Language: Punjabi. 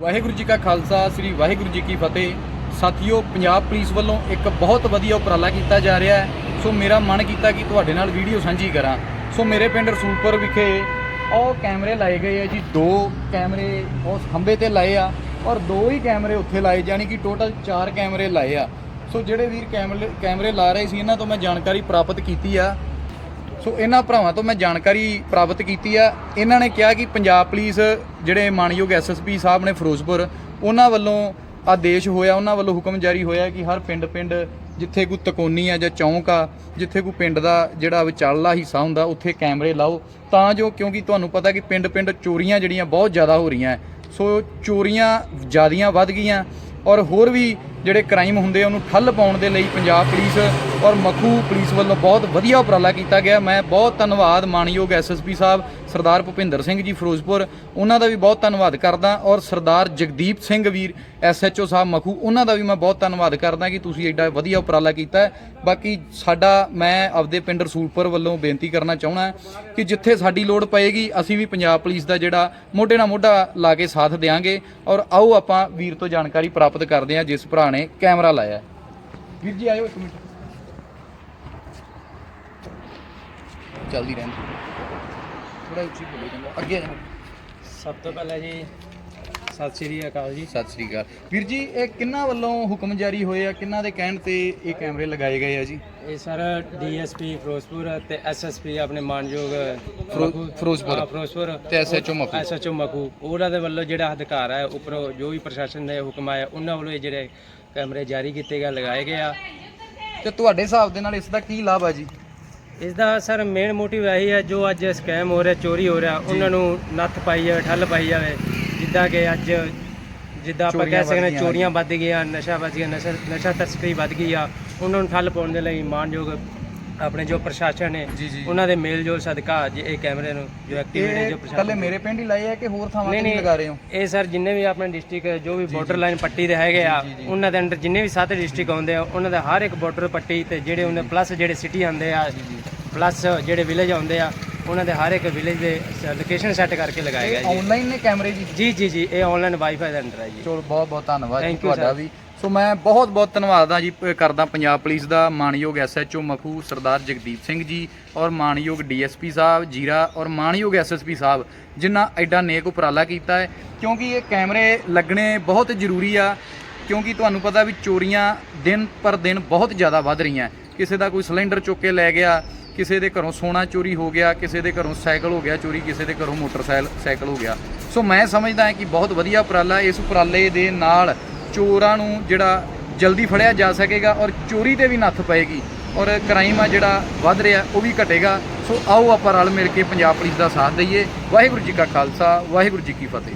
ਵਾਹਿਗੁਰੂ ਜੀ ਕਾ ਖਾਲਸਾ, ਸ੍ਰੀ ਵਾਹਿਗੁਰੂ ਜੀ ਕੀ ਫਤਿਹ। ਸਾਥੀਓ, ਪੰਜਾਬ ਪੁਲਿਸ ਵੱਲੋਂ ਇੱਕ ਬਹੁਤ ਵਧੀਆ ਉਪਰਾਲਾ ਕੀਤਾ ਜਾ ਰਿਹਾ ਹੈ। ਸੋ ਮੇਰਾ ਮਨ ਕੀਤਾ ਕਿ ਤੁਹਾਡੇ ਨਾਲ ਵੀਡੀਓ ਸਾਂਝੀ ਕਰਾਂ। ਸੋ ਮੇਰੇ ਪਿੰਡ ਰਸੂਲਪੁਰ ਵਿਖੇ ਉਹ ਕੈਮਰੇ ਲਾਏ ਗਏ ਆ ਜੀ। ਦੋ ਕੈਮਰੇ ਉਸ ਖੰਭੇ ਤੇ ਲਾਏ ਆ ਔਰ ਦੋ ਹੀ ਕੈਮਰੇ ਉੱਥੇ ਲਾਏ ਜਾਣੀ ਕਿ ਟੋਟਲ 4 ਕੈਮਰੇ ਲਾਏ ਆ। ਸੋ ਜਿਹੜੇ ਵੀਰ ਕੈਮਰੇ ਕੈਮਰੇ ਲਾ ਰਹੇ ਸੀ, ਇਹਨਾਂ ਤੋਂ ਮੈਂ ਜਾਣਕਾਰੀ ਪ੍ਰਾਪਤ ਕੀਤੀ ਆ। ਸੋ ਇਹਨਾਂ ਭਰਾਵਾਂ ਤੋਂ ਮੈਂ ਜਾਣਕਾਰੀ ਪ੍ਰਾਪਤ ਕੀਤੀ ਆ। ਇਹਨਾਂ ਨੇ ਕਿਹਾ ਕਿ ਪੰਜਾਬ ਪੁਲਿਸ ਜਿਹੜੇ ਮਾਨਯੋਗ ਐਸਐਸਪੀ ਸਾਹਿਬ ਨੇ ਫਿਰੋਜ਼ਪੁਰ, ਉਹਨਾਂ ਵੱਲੋਂ ਆਦੇਸ਼ ਹੋਇਆ, ਉਹਨਾਂ ਵੱਲੋਂ ਹੁਕਮ ਜਾਰੀ ਹੋਇਆ ਕਿ ਹਰ ਪਿੰਡ-ਪਿੰਡ ਜਿੱਥੇ ਕੋਈ ਤਕੋਨੀ ਆ ਜਾਂ ਚੌਂਕ ਆ, ਜਿੱਥੇ ਕੋਈ ਪਿੰਡ ਦਾ ਜਿਹੜਾ ਵਿਚਾਲਾ ਹਿੱਸਾ ਹੁੰਦਾ, ਉੱਥੇ ਕੈਮਰੇ ਲਾਓ। ਤਾਂ ਜੋ ਕਿਉਂਕਿ ਤੁਹਾਨੂੰ ਪਤਾ ਕਿ ਪਿੰਡ-ਪਿੰਡ ਚੋਰੀਆਂ ਜਿਹੜੀਆਂ ਬਹੁਤ ਜ਼ਿਆਦਾ ਹੋ ਰਹੀਆਂ। ਸੋ ਚੋਰੀਆਂ ਜ਼ਿਆਦੀਆਂ ਵੱਧ ਗਈਆਂ। ਔਰ ਹੋਰ ਵੀ ਜਿਹੜੇ ਕ੍ਰਾਈਮ ਹੁੰਦੇ ਉਹਨੂੰ ਠੱਲ ਪਾਉਣ ਦੇ ਲਈ ਪੰਜਾਬ ਪੁਲਿਸ ਔਰ ਮੱਖੂ ਪੁਲਿਸ ਵੱਲੋਂ ਬਹੁਤ ਵਧੀਆ ਉਪਰਾਲਾ ਕੀਤਾ ਗਿਆ। ਮੈਂ ਬਹੁਤ ਧੰਨਵਾਦ ਮਾਨਯੋਗ ਐਸਐਸਪੀ ਸਾਹਿਬ ਸਰਦਾਰ ਭੁਪਿੰਦਰ ਸਿੰਘ ਜੀ ਫਿਰੋਜ਼ਪੁਰ, ਉਹਨਾਂ ਦਾ ਵੀ ਬਹੁਤ ਧੰਨਵਾਦ ਕਰਦਾ। ਔਰ ਸਰਦਾਰ ਜਗਦੀਪ ਸਿੰਘ ਵੀਰ ਐਸਐਚਓ ਸਾਹਿਬ ਮਖੂ, ਉਹਨਾਂ ਦਾ ਵੀ ਮੈਂ ਬਹੁਤ ਧੰਨਵਾਦ ਕਰਦਾ ਕਿ ਤੁਸੀਂ ਐਡਾ ਵਧੀਆ ਉਪਰਾਲਾ ਕੀਤਾ ਬਾਕੀ ਸਾਡਾ, ਮੈਂ ਆਪਦੇ ਪਿੰਡ ਰਸੂਲਪੁਰ ਵੱਲੋਂ ਬੇਨਤੀ ਕਰਨਾ ਚਾਹੁੰਦਾ ਕਿ ਜਿੱਥੇ ਸਾਡੀ ਲੋੜ ਪਏਗੀ, ਅਸੀਂ ਵੀ ਪੰਜਾਬ ਪੁਲਿਸ ਦਾ ਜਿਹੜਾ ਮੋਢੇ ਨਾਲ ਮੋਢਾ ਲਾ ਕੇ ਸਾਥ ਦੇਵਾਂਗੇ ਔਰ ਆਓ ਆਪਾਂ ਵੀਰ ਤੋਂ ਜਾਣਕਾਰੀ ਪ੍ਰਾਪਤ ਕਰਦੇ ਹਾਂ, ਜਿਸ ਭਰਾ ਨੇ ਕੈਮਰਾ ਲਾਇਆ ਵੀਰ ਜੀ, ਆਇਓ ਇੱਕ ਮਿੰਟ। ਜਲਦੀ ਰਹਿਣ ਥੋੜਾ ਉੱਚੀ ਬੋਲੋ ਜਾਂਦਾ ਅੱਗੇ ਆ ਜਾਓ। ਸਭ ਤੋਂ ਪਹਿਲਾਂ ਜੀ ਸਤਿ ਸ਼੍ਰੀ ਅਕਾਲ ਜੀ। ਸਤਿ ਸ੍ਰੀ ਅਕਾਲ। ਵੀਰ ਜੀ ਇਹ ਕਿੰਨਾ ਵੱਲੋਂ ਹੁਕਮ ਜਾਰੀ ਹੋਏ ਆ? ਕਿੰਨਾ ਦੇ ਕਹਿਣ ਤੇ ਇਹ ਕੈਮਰੇ ਲਗਾਏ ਗਏ ਆ ਜੀ? ਇਹ ਸਰ ਡੀਐਸਪੀ ਫਿਰੋਜ਼ਪੁਰ ਤੇ ਐਸਐਸਪੀ ਆਪਣੇ ਮਾਨਯੋਗ ਫਿਰੋ- ਫਿਰੋਜ਼ਪੁਰ। ਫਿਰੋਜ਼ਪੁਰ ਤੇ ਐਸਐਚਓ ਮਖੂ ਐਸਐਚਓ ਮਕੂ। ਉਹਨਾਂ ਦੇ ਵੱਲੋਂ ਜਿਹੜਾ ਅਧਿਕਾਰ ਹੈ ਉੱਪਰੋਂ ਜੋ ਵੀ ਪ੍ਰਸ਼ਾਸਨ ਦੇ ਹੁਕਮ ਆਇਆ ਉਹਨਾਂ ਵੱਲੋਂ ਇਹ ਜਿਹੜੇ ਕੈਮਰੇ ਜਾਰੀ ਕੀਤੇ ਗਏ ਲਗਾਏ ਗਏ ਆ। ਤੇ ਤੁਹਾਡੇ ਹਿਸਾਬ ਦੇ ਨਾਲ ਇਸ ਦਾ ਕੀ ਲਾਭ ਆ ਜੀ? ਇਸ ਦਾ ਸਰ ਮੇਨ ਮੋਟਿਵ ਇਹੀ ਹੈ ਜੋ ਅੱਜ ਸਕੈਮ ਹੋ ਰਿਹਾ ਚੋਰੀ ਹੋ ਰਿਹਾ ਉਹਨਾਂ ਨੂੰ ਨੱਥ ਪਾਈ ਜਾਵੇ ਠੱਲ ਪਾਈ ਜਾਵੇ। ਜਿੱਦਾਂ ਕਿ ਅੱਜ ਜਿੱਦਾਂ ਆਪਾਂ ਕਹਿ ਸਕਦੇ ਹਾਂ ਚੋਰੀਆਂ ਵੱਧ ਗਈਆਂ ਨਸ਼ਾ ਵੱਧ ਗਿਆ ਨਸ਼ਾ ਨਸ਼ਾ ਤਸਕਰੀ ਵੱਧ ਗਈ ਆ। ਉਹਨਾਂ ਨੂੰ ਠੱਲ ਪਾਉਣ ਦੇ ਲਈ ਮਾਨਯੋਗ ਆਪਣੇ ਜੋ ਪ੍ਰਸ਼ਾਸਨ ਹੈ ਜੀ, ਜੀ। ਉਹਨਾਂ ਦੇ ਮੇਲ ਜੋਲ ਸਦਕਾ ਅੱਜ ਇਹ ਕੈਮਰੇ ਨੂੰ ਜੋ ਐਕਟੀਵੇਟ ਹੈ ਇਹ ਜੋ ਕੱਲੇ ਮੇਰੇ ਪਿੰਡ ਹੀ ਲਾਏ ਆ ਕਿ ਹੋਰ ਥਾਵਾਂ ਨਹੀਂ ਤੇ ਵੀ ਨਹੀਂ ਲਗਾ ਰਹੇ ਹੋ? ਇਹ ਸਰ ਜਿੰਨੇ ਵੀ ਆਪਣੇ ਡਿਸਟ੍ਰਿਕਟ ਜੋ ਵੀ ਬਾਰਡਰ ਲਾਈਨ ਪੱਟੀ ਦੇ ਹੈਗੇ ਆ ਉਹਨਾਂ ਦੇ ਅੰਡਰ ਜਿੰਨੇ ਵੀ ਸੱਤ ਡਿਸਟ੍ਰਿਕਟ ਆਉਂਦੇ ਆ ਉਹਨਾਂ ਦੇ ਹਰ ਇੱਕ ਬਾਰਡਰ ਪੱਟੀ ਤੇ ਜਿਹੜੇ ਉਹਨੇ ਪਲੱਸ ਜਿਹੜੇ ਸਿਟੀ ਆਉਂਦੇ ਆ ਪਲੱਸ ਜਿਹੜੇ ਵਿਲੇਜ ਆਉਂਦੇ ਆ ਉਹਨਾਂ ਦੇ ਹਰ ਇੱਕ ਵਿਲੇਜ ਦੇ ਲੋਕੇਸ਼ਨ ਸੈੱਟ ਕਰਕੇ ਲਗਾਏ ਗਏ ਜੀ। ਆਨਲਾਈਨ ਨੇ ਕੈਮਰੇ ਜੀ? ਜੀ ਜੀ ਜੀ ਇਹ ਆਨਲਾਈਨ ਵਾਈਫਾਈ ਦੇ ਅੰਡਰ ਹੈ ਜੀ। ਚਲੋ ਬਹੁਤ ਬਹੁਤ ਧੰਨਵਾਦ ਜੀ Thank you, ਤੁਹਾਡਾ sir. ਵੀ। ਸੋ ਮੈਂ ਬਹੁਤ ਬਹੁਤ ਧੰਨਵਾਦ ਆ ਜੀ ਪ- ਕਰਦਾ ਪੰਜਾਬ ਪੁਲਿਸ ਦਾ ਮਾਨਯੋਗ ਐਸਐਚਓ ਮਖੂ ਸਰਦਾਰ ਜਗਦੀਪ ਸਿੰਘ ਜੀ ਔਰ ਮਾਨਯੋਗ ਡੀਐਸਪੀ ਸਾਹਿਬ ਜੀਰਾ ਔਰ ਮਾਨਯੋਗ ਐਸਐਸਪੀ ਸਾਹਿਬ, ਜਿਨ੍ਹਾਂ ਐਡਾ ਨੇਕ ਉਪਰਾਲਾ ਕੀਤਾ ਹੈ। ਕਿਉਂਕਿ ਇਹ ਕੈਮਰੇ ਲੱਗਣੇ ਬਹੁਤ ਜ਼ਰੂਰੀ ਆ, ਕਿਉਂਕਿ ਤੁਹਾਨੂੰ ਪਤਾ ਵੀ ਚੋਰੀਆਂ ਦਿਨ ਪਰ ਦਿਨ ਬਹੁਤ ਜ਼ਿਆਦਾ ਵੱਧ ਰਹੀਆਂ। ਕਿਸੇ ਦਾ ਕੋਈ ਸਿਲੰਡਰ ਚੁੱਕ ਕੇ ਲੈ ਗਿਆ, ਕਿਸੇ ਦੇ ਘਰੋਂ ਸੋਨਾ ਚੋਰੀ ਹੋ ਗਿਆ, ਕਿਸੇ ਦੇ ਘਰੋਂ ਸਾਈਕਲ ਹੋ ਗਿਆ ਚੋਰੀ, ਕਿਸੇ ਦੇ ਘਰੋਂ ਮੋਟਰਸਾਈਕਲ ਸਾਈਕਲ ਹੋ ਗਿਆ। ਸੋ ਮੈਂ ਸਮਝਦਾ ਹਾਂ ਕਿ ਬਹੁਤ ਵਧੀਆ ਉਪਰਾਲਾ ਇਸ ਉਪਰਾਲੇ ਦੇ ਨਾਲ ਚੋਰਾਂ ਨੂੰ ਜਿਹੜਾ ਜਲਦੀ ਫੜਿਆ ਜਾ ਸਕੇਗਾ ਔਰ ਚੋਰੀ ਤੇ ਵੀ ਨੱਥ ਪਏਗੀ ਔਰ ਕ੍ਰਾਈਮ ਆ ਜਿਹੜਾ ਵੱਧ ਰਿਹਾ, ਉਹ ਵੀ ਘਟੇਗਾ। ਸੋ ਆਓ ਆਪਾਂ ਰਲ ਮਿਲ ਕੇ ਪੰਜਾਬ ਪੁਲਿਸ ਦਾ ਸਾਥ ਦਈਏ। ਵਾਹਿਗੁਰੂ ਜੀ ਕਾ ਖਾਲਸਾ, ਵਾਹਿਗੁਰੂ ਜੀ ਕੀ ਫਤਿਹ।